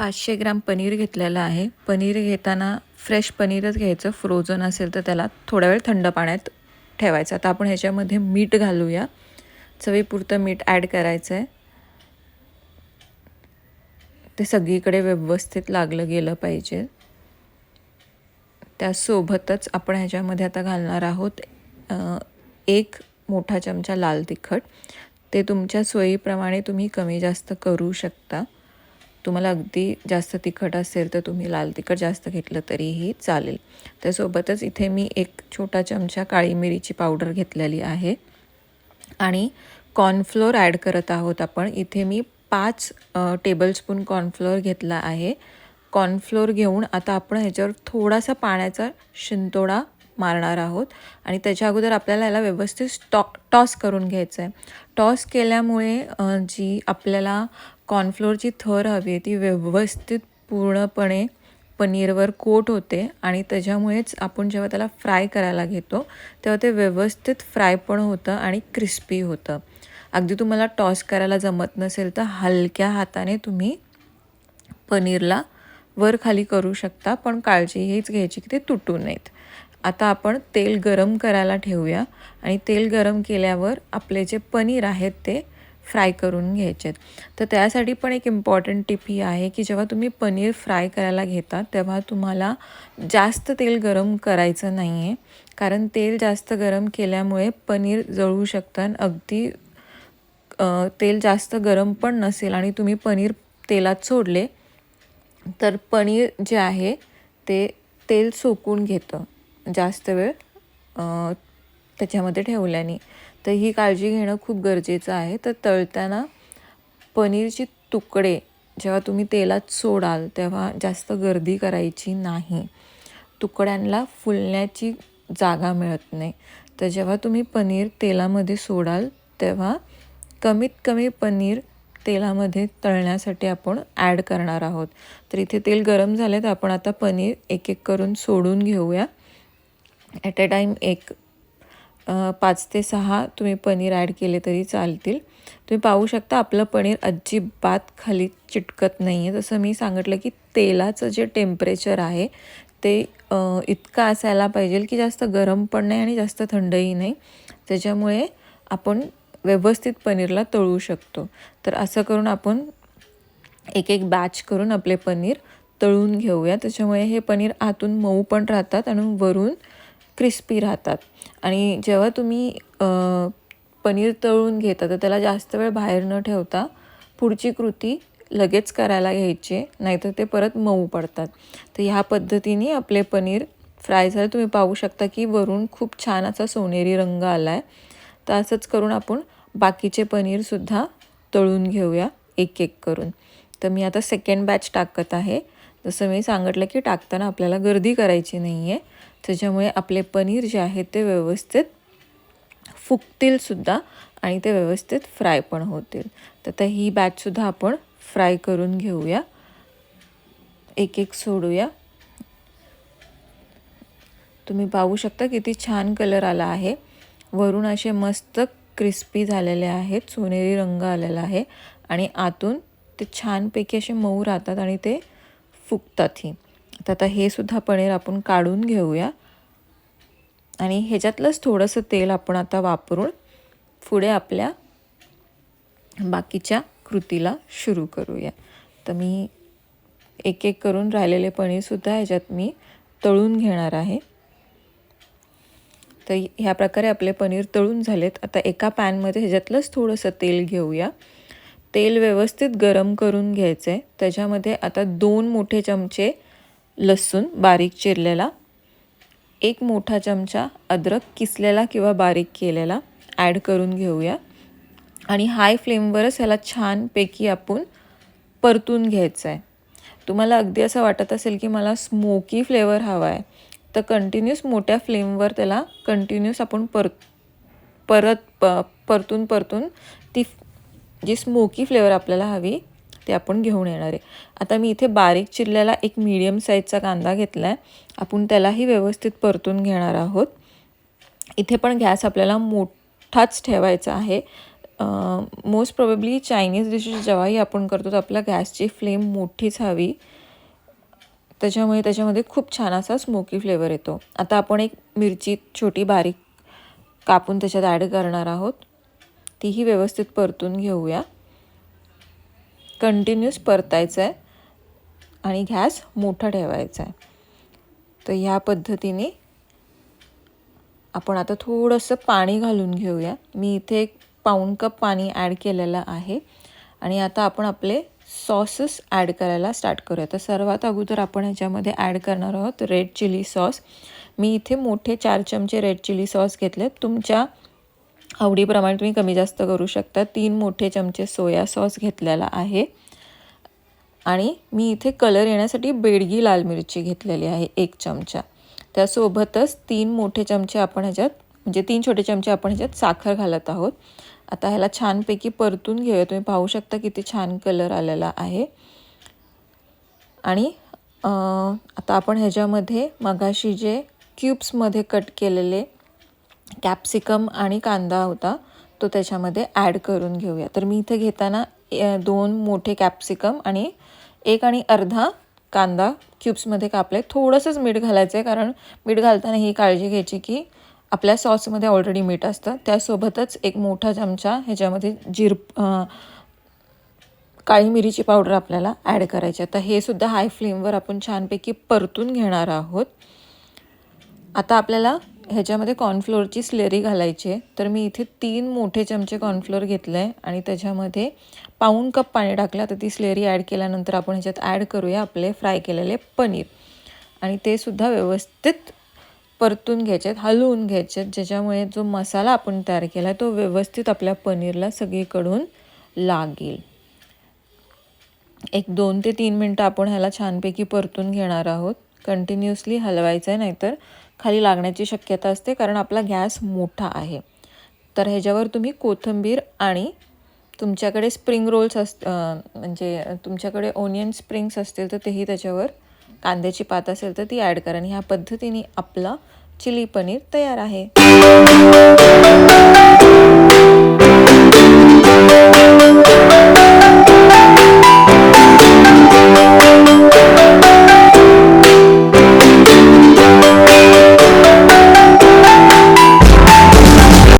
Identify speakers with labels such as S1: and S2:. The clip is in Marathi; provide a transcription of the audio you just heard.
S1: पाचशे ग्राम पनीर घेतलेलं आहे. पनीर घेताना फ्रेश पनीरच घ्यायचं. फ्रोझन असेल तर त्याला थोडा वेळ थंड पाण्यात ठेवायचं. आता आपण ह्याच्यामध्ये मीठ घालूया. चवीपुरतं मीठ ॲड करायचं आहे ते सगळीकडे व्यवस्थित लागलं गेलं पाहिजे. त्यासोबतच आपण ह्याच्यामध्ये आता घालणार आहोत एक मोठा चमचा लाल तिखट. ते तुमच्या सोयीप्रमाणे तुम्ही कमी जास्त करू शकता. तुम्हाला अगदी जास्त तिखट असेल तर तुम्ही लाल तिखट जास्त घेतलं तरीही चालेल. त्यासोबतच इथे मी एक छोटा चमचा काळी मिरीची पावडर घेतलेली आहे. आणि कॉर्नफ्लोअर ॲड करत आहोत आपण. इथे मी पाच टेबलस्पून कॉर्नफ्लोअर घेतला आहे. कॉर्नफ्लोअर घेऊन आता आपण ह्याच्यावर थोडासा पाण्याचा शिंतोडा मारणार आहोत. आणि त्याच्या अगोदर आपल्याला याला व्यवस्थित स्टॉ टॉस करून घ्यायचं आहे टॉस केल्यामुळे जी आपल्याला कॉर्नफ्लोअरची थर हवी आहे ती व्यवस्थित पूर्णपणे पनीरवर कोट होते आणि त्याच्यामुळेच आपण जेव्हा त्याला फ्राय करायला घेतो तेव्हा ते व्यवस्थित फ्राय पण होतं आणि क्रिस्पी होतं. अगदी तुम्हाला टॉस करायला जमत नसेल तर हलक्या हाताने तुम्ही पनीरला वर खाली करू शकता पण काळजी हीच घ्यायची की ते तुटू नयेत. आता आपण तेल गरम करायला ठेवूया आणि तेल गरम केल्यावर आपले जे पनीर आहेत ते फ्राय करून घ्यायचे आहेत तर त्यासाठी पण एक इम्पॉर्टंट टिप ही आहे की जेव्हा तुम्ही पनीर फ्राय करायला घेता तेव्हा तुम्हाला जास्त तेल गरम करायचं नाही आहे कारण तेल जास्त गरम केल्यामुळे पनीर जळू शकतं आणि अगदी तेल जास्त गरम पण नसेल आणि तुम्ही पनीर तेलात सोडले तर पनीर जे आहे ते तेल सोकून घेतं जास्त वेळ त्याच्यामध्ये ठेवल्याने. तर ही काळजी घेणं खूप गरजेचं आहे. तर तळताना पनीरची तुकडे जेव्हा तुम्ही तेलात सोडाल तेव्हा जास्त गर्दी करायची नाही. तुकड्यांना फुलण्याची जागा मिळत नाही. तर जेव्हा तुम्ही पनीर तेलामध्ये सोडाल तेव्हा कमीत कमी पनीर तेलामध्ये तळण्यासाठी आपण ॲड करणार आहोत. तर इथे तेल गरम झाले तर आपण आता पनीर एक एक करून सोडून घेऊया. ॲट अ टाईम एक पाच ते सहा तुम्ही पनीर ॲड केले तरी चालतील. तुम्ही पाहू शकता आपलं पनीर अजिबात खाली चिटकत नाही आहे जसं मी सांगितलं की तेलाचं जे टेम्परेचर आहे ते इतकं असायला पाहिजे की जास्त गरम पण नाही आणि जास्त थंडही नाही. त्याच्यामुळे आपण व्यवस्थित पनीरला तळू शकतो. तर असं करून आपण एक एक बॅच करून आपले पनीर तळून घेऊया. त्याच्यामुळे हे पनीर आतून मऊ पण राहतात आणि वरून क्रिस्पी राहतात. आणि जेव्हा तुम्ही पनीर तळून घेता तर त्याला जास्त वेळ बाहेर न ठेवता पुढची कृती लगेच करायला घ्यायची नाहीतर ते परत मऊ पडतात. तर ह्या पद्धतीने आपले पनीर फ्राय झाले. तुम्ही पाहू शकता की वरून खूप छान असा सोनेरी रंग आला आहे तर असंच करून आपण बाकीचे पनीरसुद्धा तळून घेऊया एक एक करून. तर मी आता सेकंड बॅच टाकत आहे. जसं मी सांगितलं की टाकताना आपल्याला गर्दी करायची नाही आहे त्याच्यामुळे आपले पनीर जे आहे ते व्यवस्थित फुगतीलसुद्धा आणि ते व्यवस्थित फ्राय पण होतील. तर आता ही बॅचसुद्धा आपण फ्राय करून घेऊया. एक एक सोडूया. तुम्ही पाहू शकता किती छान कलर आला आहे. वरून असे मस्त क्रिस्पी झालेले आहेत सोनेरी रंग आलेला आहे. आणि आतून ते छानपैकी असे मऊ राहतात आणि ते फुगतातही तर आता हे सुद्धा पनीर आपण काढून घेऊया. आणि ह्याच्यातलंच थोडंसं तेल आपण आता वापरून पुढे आपल्या बाकीच्या कृतीला सुरू करूया. तर मी एक एक करून राहिलेले पनीरसुद्धा ह्याच्यात मी तळून घेणार आहे. तर ह्या प्रकारे आपले पनीर तळून झालेत. आता एका पॅनमध्ये ह्याच्यातलंच थोडंसं तेल घेऊया. तेल व्यवस्थित गरम करून घ्यायचं आहे त्याच्यामध्ये आता दोन मोठे चमचे लसूण बारीक चिरलेला एक मोठा चमचा अद्रक किसलेला किंवा बारीक केलेला ॲड करून घेऊया. आणि हाय फ्लेमवरच ह्याला छानपैकी आपण परतून घ्यायचं आहे तुम्हाला अगदी असं वाटत असेल की मला स्मोकी फ्लेवर हवा आहे तर कंटिन्यूस मोठ्या फ्लेमवर त्याला कंटिन्यूस आपण पर परत प परतून परतून जी स्मोकी फ्लेवर आपल्याला हवी ते आपण घेऊन येणार आहे. आता मी इथे बारीक चिरलेला एक मीडियम साईजचा कांदा घेतला आहे आपण त्यालाही व्यवस्थित परतून घेणार आहोत. इथे पण गॅस आपल्याला मोठाच ठेवायचा आहे. मोस्ट प्रोबेबली चायनीज डिशेस जेव्हाही आपण करतो तर आपल्या गॅसची फ्लेम मोठीच हवी. त्याच्यामुळे त्याच्यामध्ये खूप छान असा स्मोकी फ्लेवर येतो. आता आपण एक मिरची छोटी बारीक कापून त्याच्यात ॲड करणार आहोत. तीही व्यवस्थित परतून घेऊया. कंटिन्यूस परतायचं आहे आणि गॅस मोठा ठेवायचा आहे तर ह्या पद्धतीने आपण आता थोडंसं पाणी घालून घेऊया. मी इथे एक पाऊण कप पाणी ॲड केलेलं आहे. आणि आता आपण आपले सॉसेस ॲड करायला स्टार्ट करूया. तर सर्वात अगोदर आपण ह्याच्यामध्ये ॲड करणार आहोत रेड चिली सॉस. मी इथे मोठे चार चमचे रेड चिली सॉस घेतले तुमच्या आवडीप्रमाणे तुम्ही कमी जास्त करू शकता. तीन मोठे चमचे सोया सॉस घेतलेला आहे. आणि मी इथे कलर येण्यासाठी बेडगी लाल मिरची घेतलेली आहे एक चमचा. त्यासोबतच तीन मोठे चमचे आपण ह्याच्यात म्हणजे तीन छोटे चमचे आपण ह्याच्यात साखर घालत आहोत. आता ह्याला छानपैकी परतून घेऊया. तुम्ही पाहू शकता किती छान कलर आलेला आहे. आणि आता आपण ह्याच्यामध्ये मगाशी जे क्यूब्समध्ये कट केलेले कॅप्सिकम आणि कांदा होता तो त्याच्यामध्ये ॲड करून घेऊया. तर मी इथे घेताना दोन मोठे कॅप्सिकम आणि एक आणि अर्धा कांदा क्यूब्समध्ये कापले. थोडंसंच मीठ घालायचं आहे कारण मीठ घालताना ही काळजी घ्यायची की आपल्या सॉसमध्ये ऑलरेडी मीठ असतं. त्यासोबतच एक मोठा चमचा ह्याच्यामध्ये जिर काळी मिरीची पावडर आपल्याला ॲड करायची आता हे सुद्धा हाय फ्लेमवर आपण छानपैकी परतून घेणार आहोत. आता आपल्याला ह्याच्यामध्ये कॉर्नफ्लोअरची स्लेरी घालायची आहे. तर मी इथे तीन मोठे चमचे कॉर्नफ्लोअर घेतलं आहे आणि त्याच्यामध्ये पाऊण कप पाणी टाकलं. तर ती स्लेरी ॲड केल्यानंतर आपण ह्याच्यात ॲड करूया आपले फ्राय केलेले पनीर. आणि ते सुद्धा व्यवस्थित परतून घ्यायचे आहेत हलवून घ्यायचे आहेत ज्याच्यामुळे जो मसाला आपण तयार केला आहे तो व्यवस्थित आपल्या पनीरला सगळीकडून लागेल. एक दोन ते तीन मिनटं आपण ह्याला छानपैकी परतून घेणार आहोत. कंटिन्युअसली हलवायचं आहे नाहीतर खाली लागण्याची शक्यता असते कारण आपला गॅस मोठा आहे. तर ह्याच्यावर तुम्ही कोथिंबीर आणि तुमच्याकडे स्प्रिंग रोल्स अस म्हणजे तुमच्याकडे ओनियन स्प्रिंग्स असतील तर तेही त्याच्यावर कांद्याची पात असेल तर ती ॲड करा आणि ह्या पद्धतीने आपला चिली पनीर तयार आहे.